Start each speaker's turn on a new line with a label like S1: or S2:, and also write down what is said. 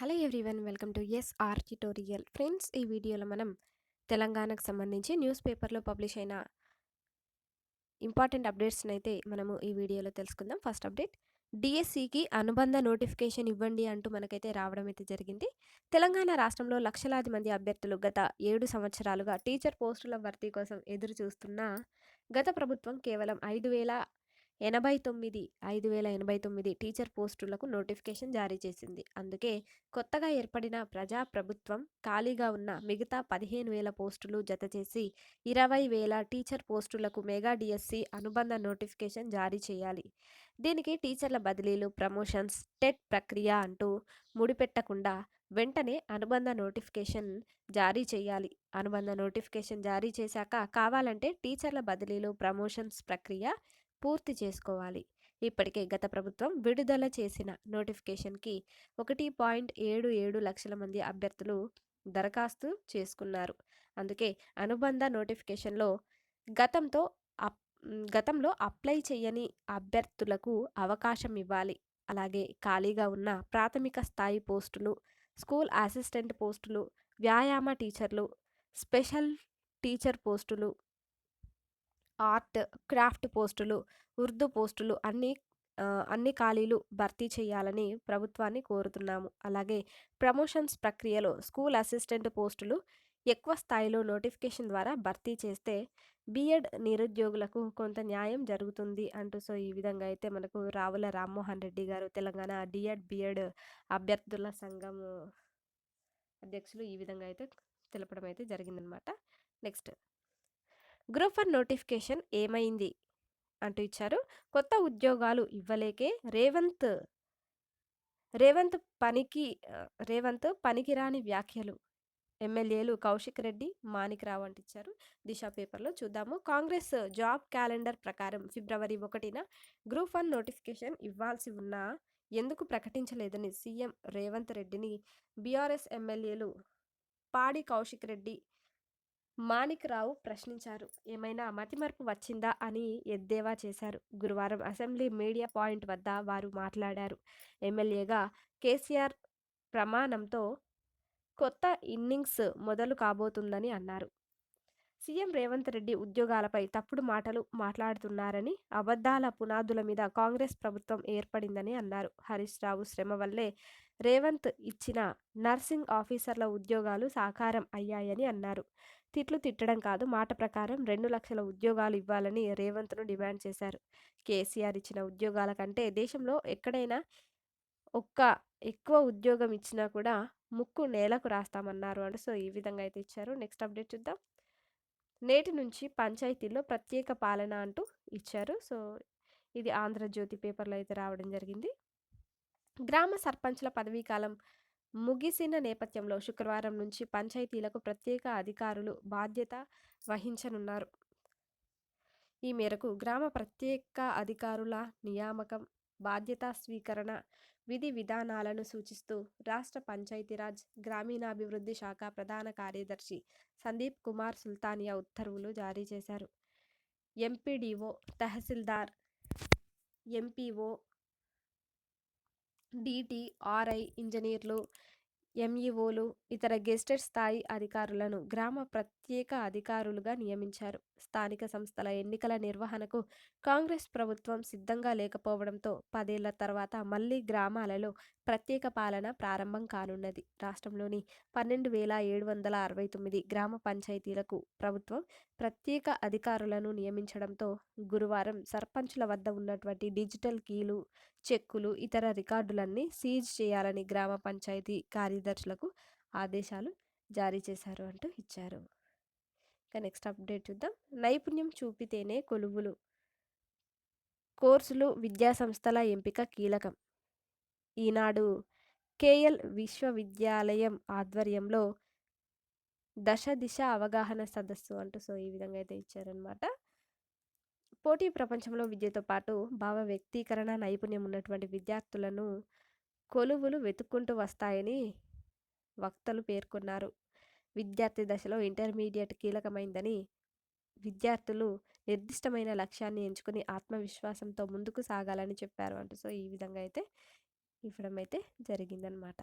S1: Hello everyone welcome to S R tutorial. Friends ఈ వీడియోలో మనం తెలంగాణకు సంబంధించి న్యూస్ పేపర్లో పబ్లిష్ అయిన ఇంపార్టెంట్ అప్డేట్స్ని అయితే మనము ఈ వీడియోలో తెలుసుకుందాం. ఫస్ట్ అప్డేట్ డిఎస్సికి అనుబంధ నోటిఫికేషన్ ఇవ్వండి అంటూ మనకైతే రావడం అయితే జరిగింది. తెలంగాణ రాష్ట్రంలో లక్షలాది మంది అభ్యర్థులు గత ఏడు సంవత్సరాలుగా టీచర్ పోస్టుల భర్తీ కోసం ఎదురు చూస్తున్న గత ప్రభుత్వం కేవలం ఐదు వేల ఎనభై తొమ్మిది ఐదు వేల ఎనభై తొమ్మిది టీచర్ పోస్టులకు నోటిఫికేషన్ జారీ చేసింది. అందుకే కొత్తగా ఏర్పడిన ప్రజా ప్రభుత్వం ఖాళీగా ఉన్న మిగతా పదిహేను వేల పోస్టులు జతచేసి ఇరవై వేల టీచర్ పోస్టులకు మెగా డిఎస్సి అనుబంధ నోటిఫికేషన్ జారీ చేయాలి. దీనికి టీచర్ల బదిలీలు ప్రమోషన్స్ టెట్ ప్రక్రియ అంటూ ముడిపెట్టకుండా వెంటనే అనుబంధ నోటిఫికేషన్ జారీ చేయాలి. అనుబంధ నోటిఫికేషన్ జారీ చేశాక కావాలంటే టీచర్ల బదిలీలు ప్రమోషన్స్ ప్రక్రియ పూర్తి చేసుకోవాలి. ఇప్పటికే గత ప్రభుత్వం విడుదల చేసిన నోటిఫికేషన్కి ఒకటి పాయింట్ ఏడు ఏడు లక్షల మంది అభ్యర్థులు దరఖాస్తు చేసుకున్నారు. అందుకే అనుబంధ నోటిఫికేషన్లో గతంతో అప్ గతంలో అప్లై చేయని అభ్యర్థులకు అవకాశం ఇవ్వాలి. అలాగే ఖాళీగా ఉన్న ప్రాథమిక స్థాయి పోస్టులు స్కూల్ అసిస్టెంట్ పోస్టులు వ్యాయామ టీచర్లు స్పెషల్ టీచర్ పోస్టులు ఆర్ట్ క్రాఫ్ట్ పోస్టులు ఉర్దూ పోస్టులు అన్నీ అన్ని ఖాళీలు భర్తీ చేయాలని ప్రభుత్వాన్ని కోరుతున్నాము. అలాగే ప్రమోషన్స్ ప్రక్రియలో స్కూల్ అసిస్టెంట్ పోస్టులు ఎక్కువ స్థాయిలో నోటిఫికేషన్ ద్వారా భర్తీ చేస్తే బీఎడ్ నిరుద్యోగులకు కొంత న్యాయం జరుగుతుంది అంటూ సో ఈ విధంగా అయితే మనకు రావుల రామ్మోహన్ రెడ్డి గారు తెలంగాణ డిఎడ్ బిఎడ్ అభ్యర్థుల సంఘం అధ్యక్షులు ఈ విధంగా అయితే తెలపడం అయితే జరిగిందనమాట. నెక్స్ట్. గ్రూప్ వన్ నోటిఫికేషన్ ఏమైంది? అంటూ ఇచ్చారు. కొత్త ఉద్యోగాలు ఇవ్వలేకే రేవంత్ రేవంత్ పనికి రేవంత్ పనికిరాని వ్యాఖ్యలు. ఎమ్మెల్యేలు కౌశిక్ రెడ్డి మాణిక్రావు అంటిచ్చారు దిశ పేపర్లో చూద్దాము. కాంగ్రెస్ జాబ్ క్యాలెండర్ ప్రకారం ఫిబ్రవరి ఒకటిన గ్రూప్ వన్ నోటిఫికేషన్ ఇవ్వాల్సి ఉన్నా ఎందుకు ప్రకటించలేదని సీఎం రేవంత్ రెడ్డిని బీఆర్ఎస్ ఎమ్మెల్యేలు పాడి కౌశిక్ రెడ్డి మాణిక్రావు ప్రశ్నించారు. ఏమైనా మతిమరుపు వచ్చిందా అని ఎద్దేవా చేశారు. గురువారం అసెంబ్లీ మీడియా పాయింట్ వద్ద వారు మాట్లాడారు. ఎమ్మెల్యేగా కేసీఆర్ ప్రమాణంతో కొత్త ఇన్నింగ్స్ మొదలు కాబోతుందని అన్నారు. సీఎం రేవంత్ రెడ్డి ఉద్యోగాలపై తప్పుడు మాటలు మాట్లాడుతున్నారని అబద్ధాల పునాదుల మీద కాంగ్రెస్ ప్రభుత్వం ఏర్పడిందని అన్నారు. హరీష్ రావు శ్రమ వల్లే రేవంత్ ఇచ్చిన నర్సింగ్ ఆఫీసర్ల ఉద్యోగాలు సాకారం అయ్యాయని అన్నారు. తిట్లు తిట్టడం కాదు. మాట ప్రకారం రెండు లక్షల ఉద్యోగాలు ఇవ్వాలని రేవంత్ను డిమాండ్ చేశారు. కేసీఆర్ ఇచ్చిన ఉద్యోగాల కంటే దేశంలో ఎక్కడైనా ఒక్క ఎక్కువ ఉద్యోగం ఇచ్చినా కూడా ముక్కు నేలకు రాస్తామన్నారు అంటే సో ఈ విధంగా అయితే ఇచ్చారు. నెక్స్ట్ అప్డేట్ చూద్దాం. నేటి నుంచి పంచాయతీల్లో ప్రత్యేక పాలన అంటూ ఇచ్చారు. సో ఇది ఆంధ్రజ్యోతి పేపర్లో అయితే రావడం జరిగింది. గ్రామ సర్పంచ్ల పదవీకాలం ముగిసిన నేపథ్యంలో శుక్రవారం నుంచి పంచాయతీలకు ప్రత్యేక అధికారులు బాధ్యత వహించనున్నారు. ఈ మేరకు గ్రామ ప్రత్యేక అధికారుల నియామకం బాధ్యతా స్వీకరణ విధి విధానాలను సూచిస్తూ రాష్ట్ర పంచాయతీరాజ్ గ్రామీణాభివృద్ధి శాఖ ప్రధాన కార్యదర్శి సందీప్ కుమార్ సుల్తానియా ఉత్తర్వులు జారీ చేశారు. ఎంపీడీఓ తహసీల్దార్ ఎంపీఓ డిటి ఆర్ఐ ఇంజనీర్లు ఎంఈఓలు ఇతర గెస్టెడ్ స్థాయి అధికారులను గ్రామ ప్రత్యేక అధికారులుగా నియమించారు. స్థానిక సంస్థల ఎన్నికల నిర్వహణకు కాంగ్రెస్ ప్రభుత్వం సిద్ధంగా లేకపోవడంతో పదేళ్ళ తర్వాత మళ్ళీ గ్రామాలలో ప్రత్యేక పాలన ప్రారంభం కానున్నది. రాష్ట్రంలోని పన్నెండు వేల ఏడు వందల అరవై తొమ్మిది గ్రామ పంచాయతీలకు ప్రభుత్వం ప్రత్యేక అధికారులను నియమించడంతో గురువారం సర్పంచుల వద్ద ఉన్నటువంటి డిజిటల్ కీలు చెక్కులు ఇతర రికార్డులన్నీ సీజ్ చేయాలని గ్రామ పంచాయతీ కార్యదర్శులకు ఆదేశాలు జారీ చేశారు అంటూ ఇచ్చారు. ఇంకా నెక్స్ట్ అప్డేట్ చూద్దాం. నైపుణ్యం చూపితేనే కొలువులు. కోర్సులు విద్యా సంస్థల ఎంపిక కీలకం. ఈనాడు కేఎల్ విశ్వవిద్యాలయం ఆధ్వర్యంలో దశ దిశ అవగాహన సదస్సు అంటూ సో ఈ విధంగా అయితే ఇచ్చారనమాట పోటీ ప్రపంచంలో విద్యతో పాటు భావ వ్యక్తీకరణ నైపుణ్యం ఉన్నటువంటి విద్యార్థులను కొలువులు వెతుక్కుంటూ వస్తాయని వక్తలు పేర్కొన్నారు. విద్యార్థి దశలో ఇంటర్మీడియట్ కీలకమైందని విద్యార్థులు నిర్దిష్టమైన లక్ష్యాన్ని ఎంచుకుని ఆత్మవిశ్వాసంతో ముందుకు సాగాలని చెప్పారు అంటూ. సో ఈ విధంగా అయితే ఇవ్వడం అయితే జరిగిందనమాట